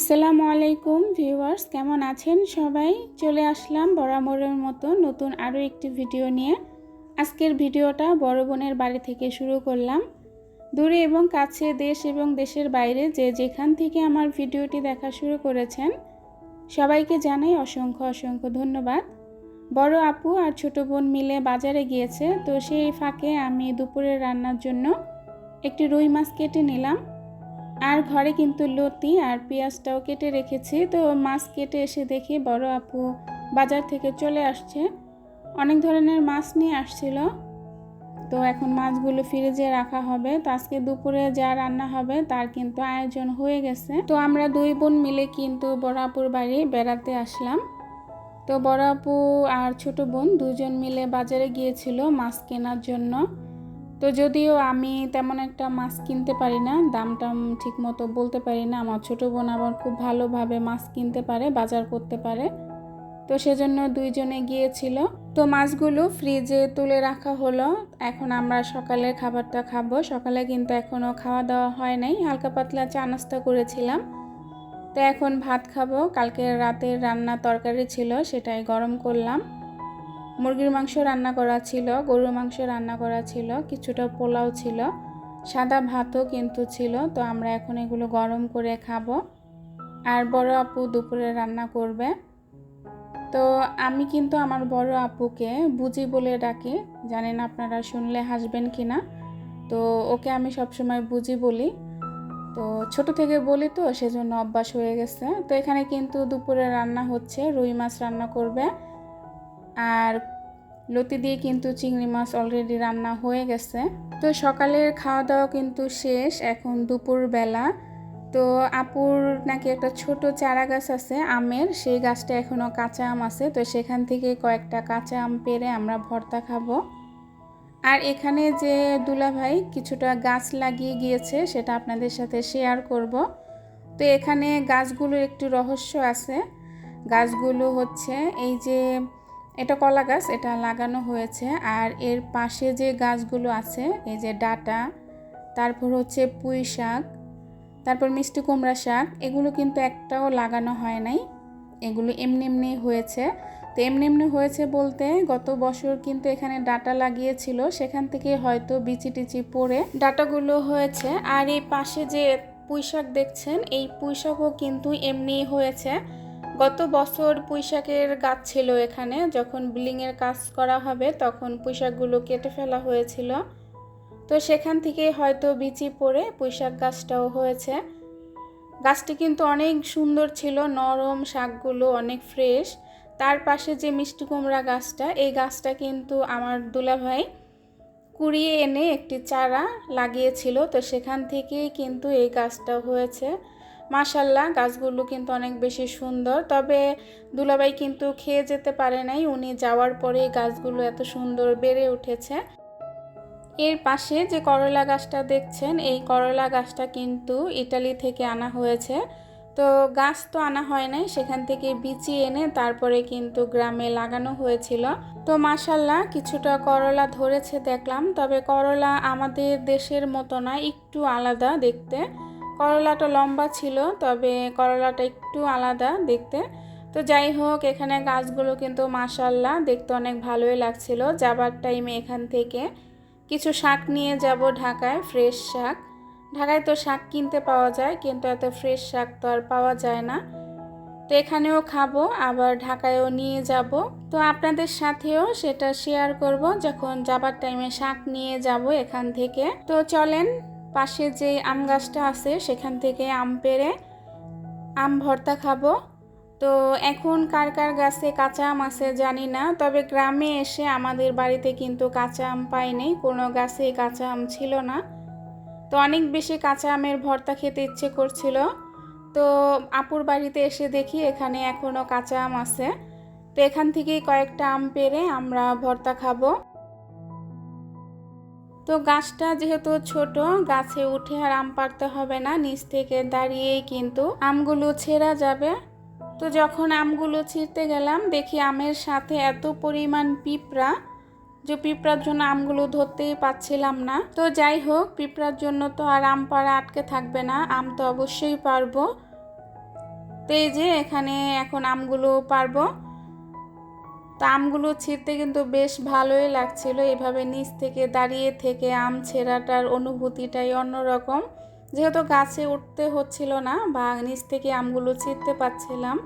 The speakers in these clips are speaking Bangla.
আসসালামু আলাইকুম ভিউয়ার্স, কেমন আছেন সবাই? চলে আসলাম বরাবরের মতো নতুন আরও একটি ভিডিও নিয়ে। আজকের ভিডিওটা বড় বোনের বাড়ি থেকে শুরু করলাম। দূরে এবং কাছে দেশ এবং দেশের বাইরে যে যেখান থেকে আমার ভিডিওটি দেখা শুরু করেছেন, সবাইকে জানাই অসংখ্য অসংখ্য ধন্যবাদ। বড় আপু আর ছোট বোন মিলে বাজারে গিয়েছে, তো সেই ফাঁকে আমি দুপুরের রান্নার জন্য একটি রুই মাছ কেটে নিলাম। আর ঘরে কিন্তু লতি আর পেঁয়াজটাও কেটে রেখেছি। তো মাছ কেটে এসে দেখি বড় আপু বাজার থেকে চলে আসছে। অনেক ধরনের মাছ নিয়ে আসছিল। তো এখন মাছগুলো ফ্রিজে রাখা হবে। তো আজকে দুপুরে যা রান্না হবে তার কিন্তু আয়োজন হয়ে গেছে। তো আমরা দুই বোন মিলে কিন্তু বড় আপুর বাড়ি বেড়াতে আসলাম। তো বড় আপু আর ছোট বোন দুজন মিলে বাজারে গিয়েছিল মাছ কেনার জন্য। তো যদিও আমি তেমন একটা মাছ কিনতে পারি না দামটা ঠিক মতো বলতে পারি না। আমার ছোটো বোন আবার খুব ভালোভাবে মাছ কিনতে পারে, বাজার করতে পারে। তো সেজন্য দুইজনে গিয়েছিল। তো মাছগুলো ফ্রিজে তুলে রাখা হলো। এখন আমরা সকালের খাবারটা খাব। সকালে কিন্তু এখনও খাওয়া দাওয়া হয় নাই। হালকা পাতলা চা নাস্তা করেছিলাম। তো এখন ভাত খাব। কালকে রাতের রান্না তরকারি ছিল, সেটাই গরম করলাম। মুরগির মাংস রান্না করা ছিল, গরুর মাংস রান্না করা ছিল, কিছুটা পোলাও ছিল, সাদা ভাতও কিন্তু ছিল, তো আমরা এখন এগুলো গরম করে খাব। আর বড় আপু দুপুরে রান্না করবে। তো আমি কিন্তু আমার বড় আপুকে বুঝি বলে ডাকি, জানেন আপনারা শুনলে হাসবেন কি না তো ওকে আমি সবসময় বুঝি বলি। তো ছোট থেকে বলি তো, সেজন্য অভ্যাস হয়ে গেছে। তো এখানে কিন্তু দুপুরে রান্না হচ্ছে, রুই মাছ রান্না করবে আর লতি দিয়ে কিন্তু চিংড়ি মাছ অলরেডি রান্না হয়ে গেছে। তো সকালের খাওয়া দাওয়া কিন্তু শেষ, এখন দুপুর বেলা তো আপুর নাকি একটা ছোট চারা গাছ আছে, আমের। সেই গাছটা এখনও কাঁচা আম আছে, তো সেখান থেকে কয়েকটা কাঁচা আম পেরে আমরা ভর্তা খাব। আর এখানে যে দুলাভাই কিছুটা গাছ লাগিয়ে গিয়েছে, সেটা আপনাদের সাথে শেয়ার করব। তো এখানে গাছগুলোর একটু রহস্য আছে। গাছগুলো হচ্ছে এই যে এটা কলা গাছ, এটা লাগানো হয়েছে। আর এর পাশে যে গাছগুলো আছে, এই যে ডাটা, তারপর হচ্ছে পুঁই শাক, তারপর মিষ্টি কুমড়া শাক, এগুলো কিন্তু একটাও লাগানো হয় নাই। এগুলো এমনি এমনি হয়েছে। তো এমনি এমনি হয়েছে বলতে গত বছর কিন্তু এখানে ডাটা লাগিয়েছিল, সেখান থেকে হয়তো বিচি টিচি পড়ে ডাটাগুলো হয়েছে। আর এই পাশে যে পুঁই শাক দেখছেন, এই পুঁই শাকও কিন্তু এমনি হয়েছে। গত বছর পুঁইশাকের গাছ ছিল এখানে, যখন বিল্ডিংয়ের কাজ করা হবে তখন পুঁইশাকগুলো কেটে ফেলা হয়েছিল। তো সেখান থেকে হয়তো বিচি পড়ে পুঁইশাক গাছটাও হয়েছে। গাছটি কিন্তু অনেক সুন্দর ছিল, নরম, শাকগুলো অনেক ফ্রেশ। তার পাশে যে মিষ্টি কুমড়া গাছটা, এই গাছটা কিন্তু আমার দুলাভাই কুড়িয়ে এনে একটি চারা লাগিয়েছিল। তো সেখান থেকেই কিন্তু এই গাছটা হয়েছে। মাশাল্লাহ, গাছগুলো কিন্তু অনেক বেশি সুন্দর। তবে দুলাবাই কিন্তু খেয়ে যেতে পারে নাই, উনি যাওয়ার পরে গাছগুলো এত সুন্দর বেড়ে উঠেছে। এর পাশে যে করলা গাছটা দেখছেন, এই করলা গাছটা কিন্তু ইটালি থেকে আনা হয়েছে। তো গাছ তো আনা হয় নাই, সেখান থেকে বিচি এনে তারপরে কিন্তু গ্রামে লাগানো হয়েছিল। তো মাসাল্লাহ কিছুটা করলা ধরেছে দেখলাম, তবে করলা আমাদের দেশের মতো না, একটু আলাদা দেখতে। করলাটা লম্বা ছিল, তবে করলাটা একটু আলাদা দেখতে। তো যাই হোক, এখানে গাছগুলো কিন্তু মাসাল্লাহ দেখতে অনেক ভালোই লাগছিল। যাবার টাইমে এখান থেকে কিছু শাক নিয়ে যাব ঢাকায় ফ্রেশ শাক। ঢাকায় তো শাক কিনতে পাওয়া যায়, কিন্তু এত ফ্রেশ শাক তো আর পাওয়া যায় না। তো এখানেও খাব, আবার ঢাকায়ও নিয়ে যাব। তো আপনাদের সাথেও সেটা শেয়ার করব যখন যাবার টাইমে শাক নিয়ে যাব এখান থেকে। তো চলেন পাশে যে আম গাছটা আছে, সেখান থেকে আম পেরে আম ভর্তা খাব। তো এখন কার কার গাছে কাঁচা আম আছে জানি না, তবে গ্রামে এসে আমাদের বাড়িতে কিন্তু কাঁচা আম পাইনি, কোনো গাছে কাঁচা আম ছিল না। তো অনেক বেশি কাঁচা আমের ভর্তা খেতে ইচ্ছে করছিল। তো আপুর বাড়িতে এসে দেখি এখানে এখনও কাঁচা আম আছে। তো এখান থেকেই কয়েকটা আম পেরে আমরা ভর্তা খাব। তো গাছটা যেহেতু ছোট, গাছে উঠে আর আম পারতে হবে না, নিচ থেকে দাঁড়িয়েই কিন্তু আমগুলো ছেঁড়া যাবে। তো যখন আমগুলো ছিঁড়তে গেলাম, দেখি আমের সাথে এত পরিমাণ পিঁপড়া, যে পিঁপড়ার জন্য আমগুলো ধরতেই পাচ্ছিলাম না। তো যাই হোক, পিঁপড়ার জন্য তো আর আম পাড়া আটকে থাকবে না, আম তো অবশ্যই পারব। তো এই যে এখানে এখন আমগুলো পারব। তো আমগুলো ছিঁড়তে কিন্তু বেশ ভালোই লাগছিল। এভাবে নিচ থেকে দাঁড়িয়ে থেকে আম ছেঁড়াটার অনুভূতিটাই অন্যরকম। যেহেতু গাছে উঠতে হচ্ছিল না, বা নিচ থেকে আমগুলো ছিঁড়তে পারছিলাম।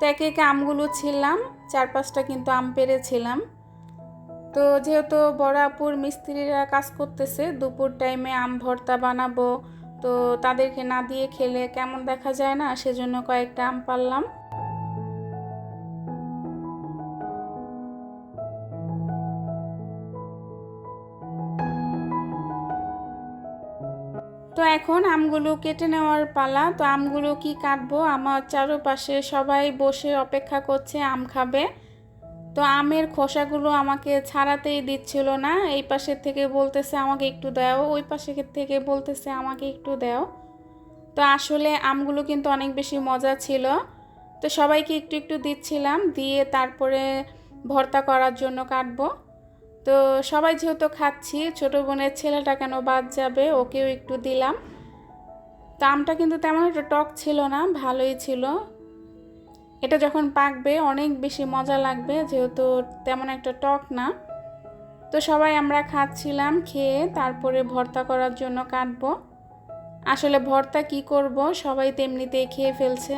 তো একে একে আমগুলো ছিঁড়লাম চার পাঁচটা কিন্তু আম পেরেছিলাম। তো যেহেতু বড়াপুর মিস্ত্রিরা কাজ করতেছে, দুপুর টাইমে আম ভর্তা বানাবো। তো তাদেরকে না দিয়ে খেলে কেমন দেখা যায় না, সেজন্য কয়েকটা আম পারলাম। তো এখন আমগুলো কেটে নেওয়ার পালা। তো আমগুলো কি কাটবো? আমার চারপাশে সবাই বসে অপেক্ষা করছে, আম খাবে। তো আমের খোসাগুলো আমাকে ছাড়াতেই দিচ্ছিল না। এই পাশের থেকে বলতেছে আমাকে একটু দাও, ওই পাশের থেকে বলতেছে আমাকে একটু দাও। তো আসলে আমগুলো কিন্তু অনেক বেশি মজা ছিল। তো সবাইকে একটু একটু দিচ্ছিলাম, দিয়ে তারপরে ভর্তা করার জন্য কাটবো। তো সবাই যেহেতু খাচ্ছি, ছোটো বোনের ছেলেটা কেন বাদ যাবে, ওকেও একটু দিলাম। তো আমটা কিন্তু তেমন একটা টক ছিল না, ভালোই ছিল। এটা যখন পাকবে, অনেক বেশি মজা লাগবে, যেহেতু তেমন একটা টক না। তো সবাই আমরা খাচ্ছিলাম, খেয়ে তারপরে ভর্তা করার জন্য কাটবো। আসলে ভর্তা কি করব, সবাই তেমনিতেই খেয়ে ফেলছে।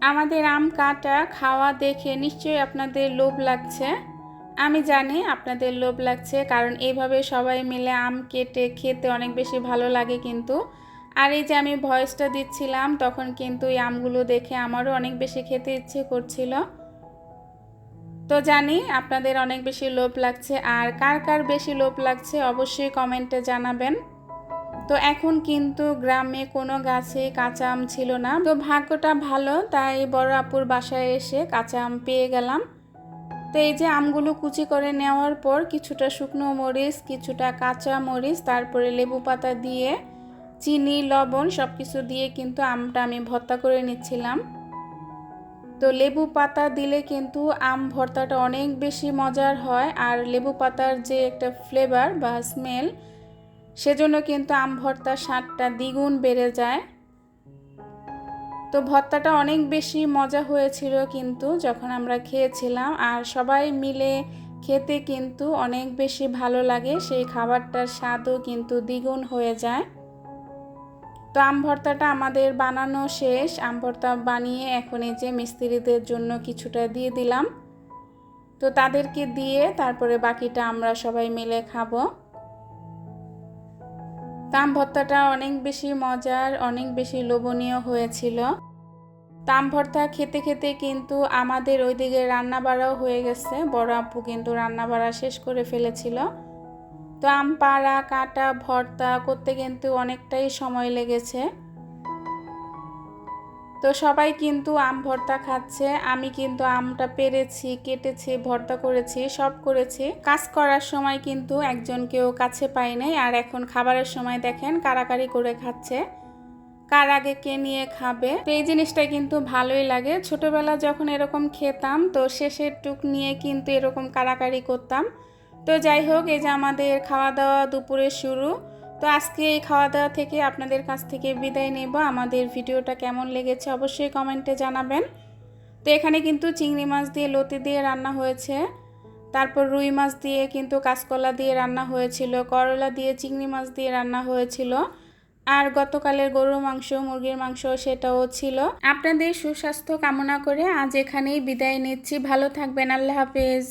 আমাদের আম কাটা খাওয়া দেখে নিশ্চয়ই আপনাদের লোভ লাগছে। আমি জানি আপনাদের লোভ লাগছে, কারণ এইভাবে সবাই মিলে আম কেটে খেতে অনেক বেশি ভালো লাগে কিন্তু। আর এই যে আমি ভয়েসটা দিচ্ছিলাম, তখন কিন্তু এই আমগুলো দেখে আমারও অনেক বেশি খেতে ইচ্ছে করছিল। তো জানি আপনাদের অনেক বেশি লোভ লাগছে, আর কার কার বেশি লোভ লাগছে অবশ্যই কমেন্টে জানাবেন। তো এখন কিন্তু গ্রামে কোনো গাছে কাঁচা আম ছিল না। তো ভাগ্যটা ভালো, তাই বড় আপুর বাসায় এসে কাঁচা আম পেয়ে গেলাম। তো এই যে আমগুলো কুচি করে নেওয়ার পর কিছুটা শুকনো মরিচ, কিছুটা কাঁচা মরিচ, তারপরে লেবু পাতা দিয়ে, চিনি, লবণ সব কিছু দিয়ে কিন্তু আমটা আমি ভর্তা করে নিচ্ছিলাম। তো লেবু পাতা দিলে কিন্তু আম ভর্তাটা অনেক বেশি মজার হয় আর লেবু পাতার যে একটা ফ্লেভার বা স্মেল সেজন্য কিন্তু আম ভর্তার স্বাদটা দ্বিগুণ বেড়ে যায়। তো ভর্তাটা অনেক বেশি মজা হয়েছিল কিন্তু যখন আমরা খেয়েছিলাম। আর সবাই মিলে খেতে কিন্তু অনেক বেশি ভালো লাগে, সেই খাবারটার স্বাদও কিন্তু দ্বিগুণ হয়ে যায়। তো আম ভর্তাটা আমাদের বানানো শেষ। আম ভর্তা বানিয়ে এখন এই যে মিস্ত্রিদের জন্য কিছুটা দিয়ে দিলাম। তো তাদেরকে দিয়ে তারপরে বাকিটা আমরা সবাই মিলে খাব। তাম ভর্তাটা অনেক বেশি মজার, অনেক বেশি লোভনীয় হয়েছিল। তাম ভর্তা খেতে খেতে কিন্তু আমাদের ওইদিকে রান্নাবাড়াও হয়ে গেছে। বড় আপু কিন্তু রান্নাবাড়া শেষ করে ফেলেছিল। তো আম পাড়া, কাটা, ভর্তা করতে কিন্তু অনেকটাই সময় লেগেছে। তো সবাই কিন্তু আম ভর্তা খাচ্ছে, আমি কিন্তু আমটা পেরেছি, কেটেছি, ভর্তা করেছি, সব করেছি। কাজ করার সময় কিন্তু একজনকেও কাছে পাই নাই, আর এখন খাবারের সময় দেখেন কারাকারি করে খাচ্ছে। কার আগে কে নিয়ে খাবে? তো এই জিনিসটা কিন্তু ভালোই লাগে। ছোটবেলা যখন এরকম খেতাম, তো শেষের টুক নিয়ে কিন্তু এরকম কারাকারি করতাম। তো যাই হোক, এই যে আমাদের খাওয়া দাওয়া দুপুরে শুরু। তো আজকে এই খাওয়া দাওয়া থেকে আপনাদের কাছ থেকে বিদায় নেব। আমাদের ভিডিওটা কেমন লেগেছে অবশ্যই কমেন্টে জানাবেন। তো এখানে কিন্তু চিংড়ি মাছ দিয়ে লতি দিয়ে রান্না হয়েছে। তারপর রুই মাছ দিয়ে কিন্তু কাঁচকলা দিয়ে রান্না হয়েছিল। করলা দিয়ে চিংড়ি মাছ দিয়ে রান্না হয়েছিল। আর গতকালের গরুর মাংস, মুরগির মাংস সেটাও ছিল। আপনাদের সুস্বাস্থ্য কামনা করে আজ এখানেই বিদায় নিচ্ছি। ভালো থাকবেন। আল্লাহ হাফেজ।